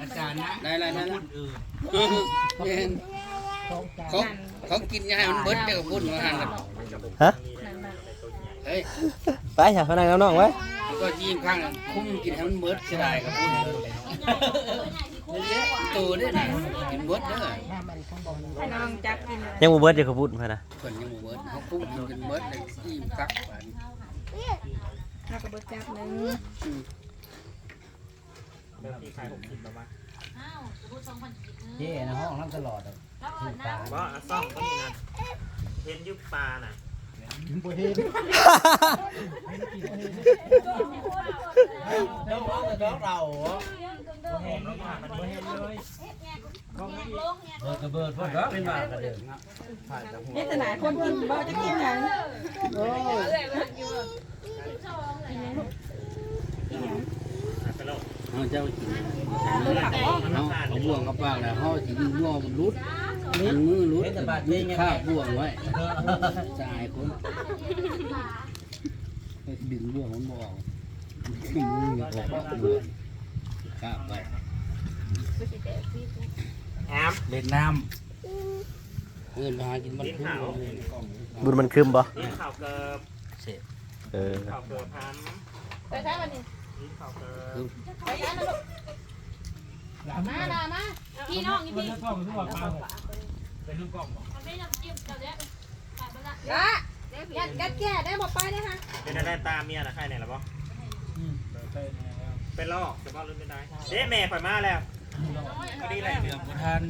อาจารย์นะได้แล้วได้แล้วอื่นเห็นเขาเขากินยาให้มันเบิดเด้อพุ่นมาหันน่ะฮะเฮ้ยไปอย่าพนังกับน้องไว้แล้วก็ยิ้มข้างน่ะคุ้มกินให้มันเบิดเสียดายกับพุ่นเยอะๆตัวเด้อน่ะกินเบิดเด้อน้องจับกินยังบ่เบิดเดี๋ยวเขาพูดมานะเพิ่นยังบ่เบิดเขาคุ้มกินเป็นเบิดเลยยิ้มคักบาดนี้แล้วก็บ่จับหนึง เริ่มที่ขายหกสิบแล้วมั้งเย่นะห้องน้ำตลอดอะคือปลาว่าอะซ่องก็นี่นะเห็นยุบปลาน่ะบ่เห็นเราเอาแต่เราเห็นแล้วผ่านมันไม่เห็นเลยเบิดกระเบิดเพิ่นก็เป็นมากระเดิงนี่แต่หนาคนกินบ่จะกินหยังไปแล้ว เขาเจ้ากินเขาเอาบ่วงกับปากแล้วเขาสิดึงบ่วงมันรุดมันมือรุดมีข้าบบ่วงไว้จ่ายคนดึงบ่วงมันบ่ออกดึงมือออกบ่วงข้าบไว้แอมเล่นน้ำเพื่อนมากินมันพุ่งเลยบุญมันคืมบ่นี่ข่าวเกิบเออข่าวเกิบพันไปใช้มันนี่ นี่ข่าเกิบไปใช้มันลูกมาดามาพี่น้องอีพี่ละยัดกัดแก่ได้บ่ไปได้ค่ะเป็นอะไรตามเมียนะใครเนี่ยหรอปะเป็นลอกจะบอกลืมไม่ได้เด้แม่ข่อยมาแล้วก็ดีแหละเรื่องประทาน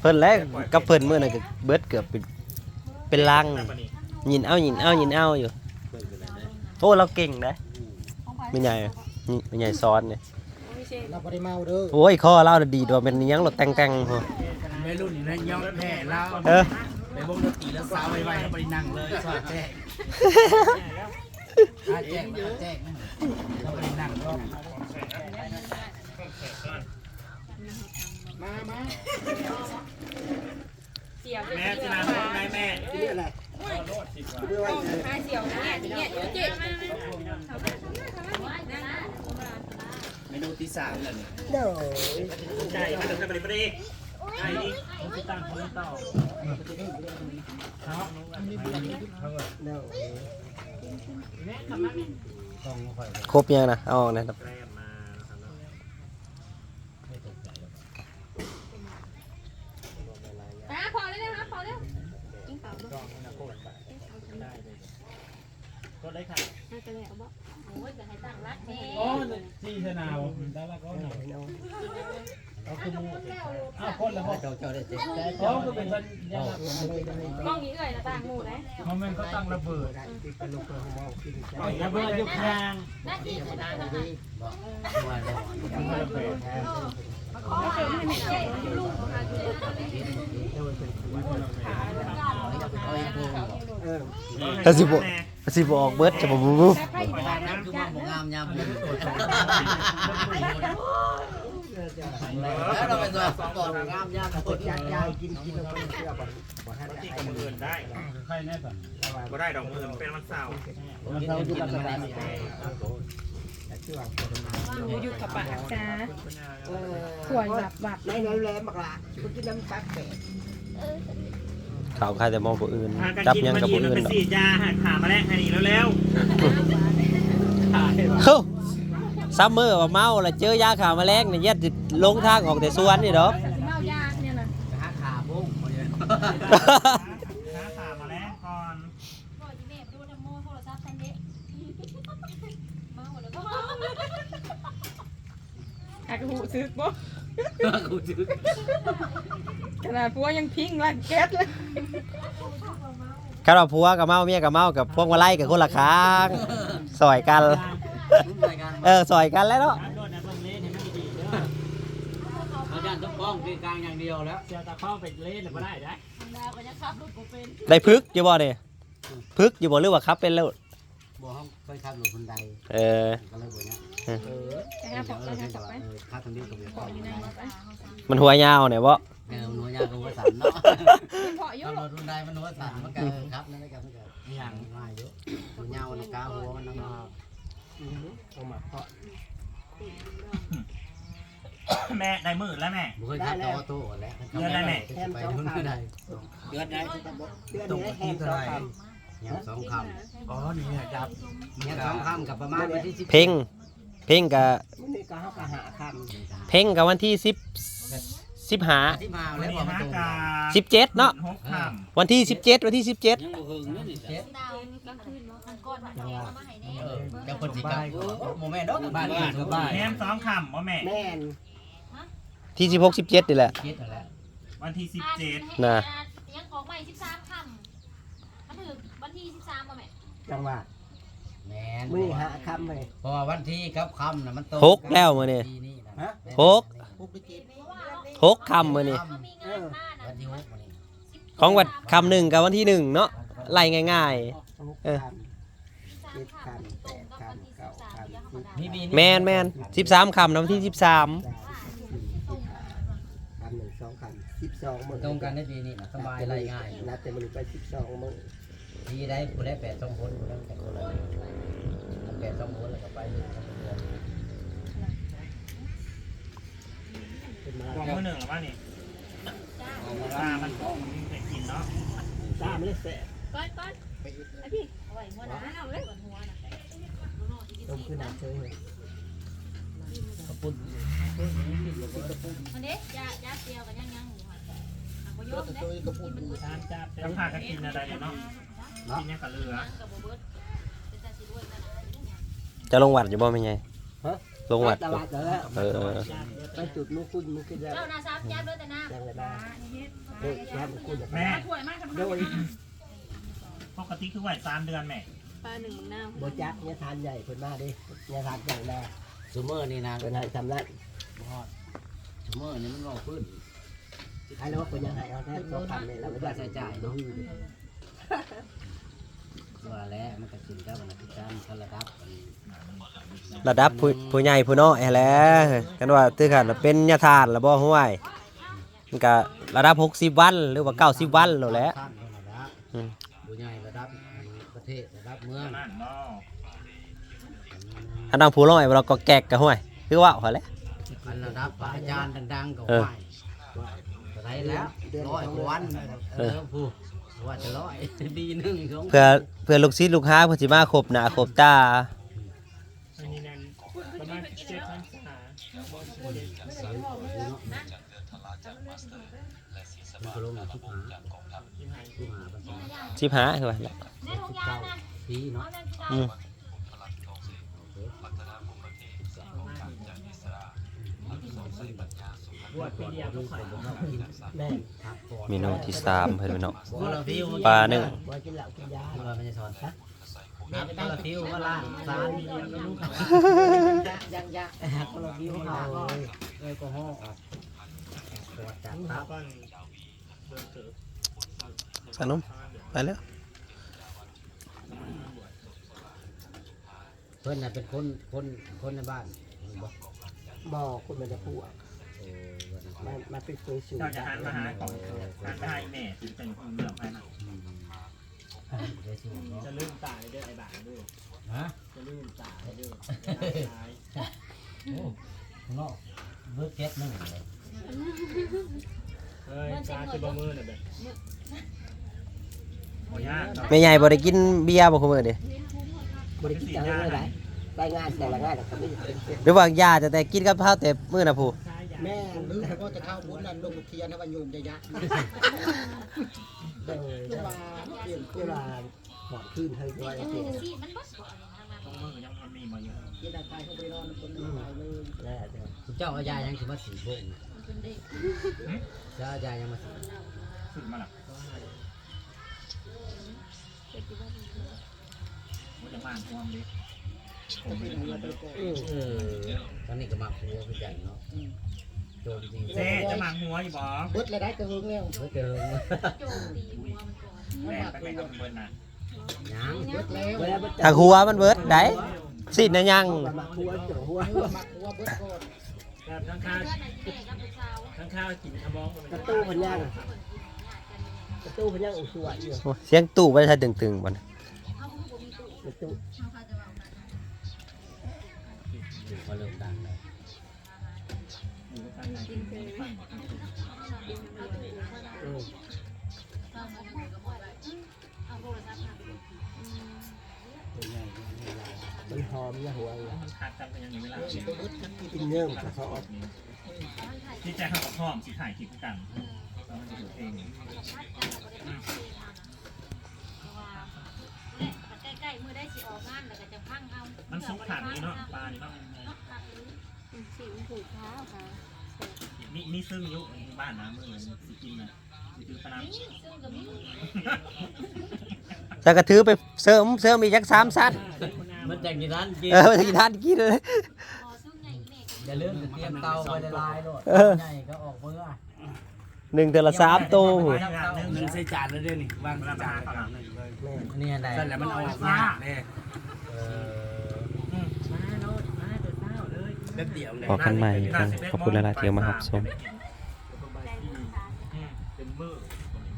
เพิ่นแล้วกับเพิ่นมื้อนั้นก็เบิดเกือบเป็นเป็นลังแต่ปะนี่ยินเอายินเอายินเอาอยู่โอ้เราเก่งนะไม่ใหญ่นี่ไม่ใหญ่ซ้อนเนี่ยเราบ่ได้เมาเด้อโอ้ยข้อเล่าน่ะดีดว่าเป็นอิหยังรถแต่งแต่งพอไม่รุ่นนี่นะย้อนแม่เราเออไปวงดนตรีแล้วสาวไวๆแล้วไปนั่งเลยสอดแจ้งอาแจ้งอาแจ้งเราไปนั่งก็ มามาเสียวแม่จะนำไงแม่เรียกอะไรหาเสียวเนี่ยเนี่ยเดี๋ยวเจ๊เมนูที่สามแล้วนี่ใช่มาถึงกันไปเลยไปดิไอ้นี่ตั้งเขาไม่ต่อครบยังนะเอาออกนะครับแกล้มมานะครับเนาะ อะพอแล้วนะคะพอแล้วกินข้าวบ่ ก็ได้ค่ะ น่าจะแล้วบ่โอ้ยจะให้ตั้งรักแม่ อ๋อจีชนาวได้แล้วก็หน่อยเอา คือมูอ้าวคนละห้องเจ้าเจ้าได้เจ็บใจอ๋อคือเป็นคนยากกล้องนี้เอ่ยนะต่างหมู่นะมันมันก็ตั้งระเบิดระเบิดอยู่กลางหน้าที่คือได้นะว่าแล้วระเบิดขอเสริมให้แม่เจ๊ลูกค่ะเจ๊เอาอีกพวงถ้าสิบ่ถ้าสิบ่ออกเบิดจะบ่บูบูแม่ไพ่อยู่บ้านนะคือว่าบ่งามยามบุญ แล้วเราไปสอบก่อนงามยามบุญยายกินกินแล้วก็เชื่อบ่บ่ทันที่กับมืออื่นได้ใครแน่สั่นก็ได้ดอกมือเป็นวันเสาร์วันเราอยู่กับสบายนี่หนูอยู่กับปากจ้าขวดแบบแบบไม่แหลมบักล่ะกูกินน้ำปักแปะข่าวใครแต่มองผู้อื่นจับยังกับผู้อื่นเป็นาะสีดยาหักขามาแลกให้ดีเร็วเฮ้า ซัมเมอร์ว่าเมาแล้วเจอยาขาแมลงนี่ยัดสิลงทางออกแต่สวนนี่ดอกเมายาเนี่ยนะหาขาบุ้งๆหาขามาแลกก่อนอากหูซึกบ่กูจืดขนาดพัวยังพิงลันแก๊สเลยคันว่าผัวกับเมาเมียกับเมากับพวกมาไล่กับคนละข้างซอยกัน เออซอยกันแล้วเนาะโดนนะต้องเล่นให้มันดีๆเด้ออาจารย์ต้องกล้องคือกลางอย่างเดียวแล้วเสียตาเข้าไปเล่นหรือไม่ได้ได้ได้พึกอยู่บ่เนี่ยพึกอยู่บ่หรือว่าครับเป็นแล้วบบ่ห้องเคยขับรถคนใดเออ ก็เลยบ่เนี้ยเออไปหาผักไปหาผักไปเออขับทางนี้ก็บ่พออยู่ได้มันหัวยาวเนี่ยบ่เออหนูยาก็บ่สั่นเนาะเพาะอยู่ขับรถคนใดมันหัวสั่นมันก็เออครับนั่นแหละครับมันก็อย่างง่ายอยู่หนูยาวมันกาหัวมันนำอืม เอามาเพาะแม่ได้มือแล้วแม่ บ่เคยขับต่อโต้แล้วแถมไปสองนู่นคำก็ได้เดือนได้เดือนนี้แถมสองคำยังสองคำอ๋อนี่ไงครับยังสองคำกับประมาณวันที่สิบเพ่งเพ่งกับมื้อนี้ก็เฮาก็หาคำเพ่งกับวันที่สิบสิบหาที่มาวัแล้นวนี้บอกมาฮะตรงกาสิบเจ็ดเนาะ หกควันที่สิบเจ็ดวันที่สิบเจ็ดยังบ่เฮิงเนาะนี่เจ็ดดาว กลางคืนเนาะก้อนมันแกงมาให้แน่เออเจ้าคนสิกลับโมแม่ดอกบ้านบ้านก็บ้านำแม่สองคำบ่แม่ แม่นที่สิบหกสิบเจ็ดนี่แหละคิดนั่นแหละวันที่สิบเจ็ดน่ะยังของใหม่13ค่ำมันถึงวันที่13บ่แม่จังหวะแม่นมื้อนี้หาคำเลยเพราะว่าวันที่กับคำน่ะมันตรงหกแล้วมื้อนี้ปีนี้นะฮะหกพวกไปเก็บหกคำมื้อนี้เขามีงานมาวันที่หนะกวันนี้ของวันคำหนึ่งกับวันที่หนึ่งเนาะไล่ง่าย หกเออ คำ เจ็ดคำแปดคำเก้าคำสิบมีปีๆแมนแมนสิบสามคำนะวันที่สิบสามสามสิบสี่สิบห้าคำหนึ่งสองคำสิบสองมื้อตรงกันในปีนี้นะสบายไรง่ายนับแต่มื้อนี้ไปสิบสองมื้อปีได้ผู้ได้แปดสองคนผู้ได้แปดคนเลยแปดสองคนแล้วก็ไปเป็นมาบอกมือหนึ่งหรือว่านี่ตามันก็มันเป็นกินเนาะ ตามเลยแสบ ก้อนก้อนไอ้พี่เอาไว้หัวหน้าเอาเลยหัวน่ะ ต้มขึ้นเฉยเลยอันนี้ยายาเตียวกันยังยังอยู่ค่ะบ่ยมเด้กินมันบ่ตามจับจะพากันกินอะไรเนาะกินยังกับเรือกับบ่เบิดเป็นตาสิรวยกันนะจะลงวัดอยู่บ่ไม่ไงลงวัดตลาดแล้วเออไปจุดมุกคุณมุกินแล้วเจ้านาซาบยับเลยแต่น้ำยังไงบ้างเฮ้ยแค่มุกคุณแม่โดยปกติคือไหวสามเดือนแม่ ปลาหนึ่งน้โบจักเนี่ยทานใหญ่เพิ่นมาดิเนี่ยทานใหญ่แน่ซูเมอร์นี่นะเพิ่นให้ทำนั้นซูเมอร์นี่มันรอขึ้นไอ้เราว่าคนยังให้เอาแค่สองพันเลยเราไม่ได้ใช้จ่ายเนาะว่าแล้วมันก็ขึ้นกับวันอาทิตย์จันทร์ก็ระดับระดับผู้ผู้ใหญ่ผู้น้อยแหล้วกันว่าตื้อกันเป็นยาทานแล้วบ่ห้วยมันก็ระดับหกสิบวันหรือว่าเก้าสิบวันแล้วแหละขั้นระดับอืมผู้ใหญ่ระดับประ เทศระดับเมืองนั่นเนาะอันนั้นผู้น้อยเราก็แกกกันห้วยคือว่าพอแล้วอันระดับพระอาจารย์ดังๆก็เอไหอวไรแล้วร้อยกว่าวันเออผู้ว่าจะร้อยปีหนึ่งสองเพื่อเพื่อลูกศิษย์ลูกหาเพิ่นสิมาครบหน้าครบตาอันนี้นั่นประมาณเจ็ดพันสา มันก็ลงมาทุกหาทุกหาปัญหาสิบหาคือว่าแหละำในโรงยานะปีเนาะอืมแม่ครับก่อนเมนูที่สามเพิ่นพี่น้องบัวละฟิวปลาหนึ่งบ่กินเหล้ากินยาบัวมันจะสอนซะนับบัวละฟิวว่าล้านสามมีแล้วก็ลูกยังยักคนละวิวเขาเอ้ยก็ห้อออกปวดจัดครับก้อนเดินถือสนุมไปแล้ว เพื่อนน่ะเป็นคนคนคนในบ้านบอกบ่คนมันจะพูดโอ้มันมันเป็นเคยสูงเจ้าจะหันมาหาของหันมาหาแม่ถึงเป็นคนเลือกให้นะเดี๋ยวสิบอกจะลืมตายด้วยไอ้บ้าด้วยฮะจะลืมตายด้วยโอ้ข้างนอกเบิร์ดเก็ตนึงเลยเฮ้ยตาคือบ่มือเลยแบ บโอ้ยากแม่ใหญ่บ่ได้กินเบียร์บ่คุมื้อนี่บริกิจจังเลยไหนรายงานแต่ละงานเขาไม่เป็นเสร็จหรือว่ายาจะแต่กินกับข้าวแต่มื้อน่ะผู้แม่หรือก็จะเข้าบุญนั่นลงเทียนให้บรรยุมจะยักษ์เดินจะมาเปลี่ยนเวลาหอดขึ้นเฮ้ยว่าจะเป็นสิมันบ่มือยังมันมีมาเยอะกินอะไรเข้าไปนอนคนตายเลยแน่เดี๋ยวคุณเจ้าเอายายังสิมาสีพวกนี่เป็นเด็กเจ้าเอายายังมาสีสุดมาละ มันจะมางความดีผมไม่ได้อืมเออตอนนี้ก็มาครัวคือกันเนาะโจมตีเจ๊จะมางหัวอยู่บ่เบิดเลยได้กระหึงแล้วเบิร์ดเจอโจมตีหัวมันก่อนแม่ไปไปกับเบิร์นนะยังเบิดแล้วเวลาหัวมันเบิดได้สินะยังมาหัวเจ๋อหัวมักหัวเบิดก่อนแบบข้างข้าวเพื่อนไหนที่แม่กับผู้สาวข้างข้าวกินขมองกระตู้พันยัง ตู้พันยังอุ้สวยอยู่โอ้เสียงตู้ไว้ถ้าตึงๆบ่นะเขาคือบ่มีตู้กระตู้เขาเขาจะว่ากันพอเริ่มดังแล้วอืมเอาโทรศัพท์มามันหอมนะหัวเลยมันขาดกันเป็นอย่างนี้เวลาตัวเบิดกันกินกินเนื่องกับซอสที่ใจเขาพร้อมสิถ่ายคลิปกัน แล้วมันจะดูเพลงใกล้ๆมือได้สิออกงานแล้วก็จะพังเอามันสุกขาดนี้เนาะปลานี่เนาะสิวผูกเท้าค่ะมีมีซึ่งยุบ้านนะมือสิกินนะสิคือปลานี่ซึ่งก็มีถ้ากระถือไปเสริมเสริมอีกจักสามสั้นมันจะกินร้านกินเออมันสิทานกินเลย พอซึ่งไงแม่ อย่าลืมเตรียมเตาไว้ละลายโลดใหญ่ก็ออกมือ หนึ่งเดือนละสามตู้มันใส่จานแล้วเด้อนี่วางจานแล้วนี่อันใดนั่นแหละมันเอาออกมาเด้เออมาโลดมาตัวเศร้าเลยแป๊บเดียวเลยขอกันใหม่ขอบคุณหลายๆที่เอามารับชมเ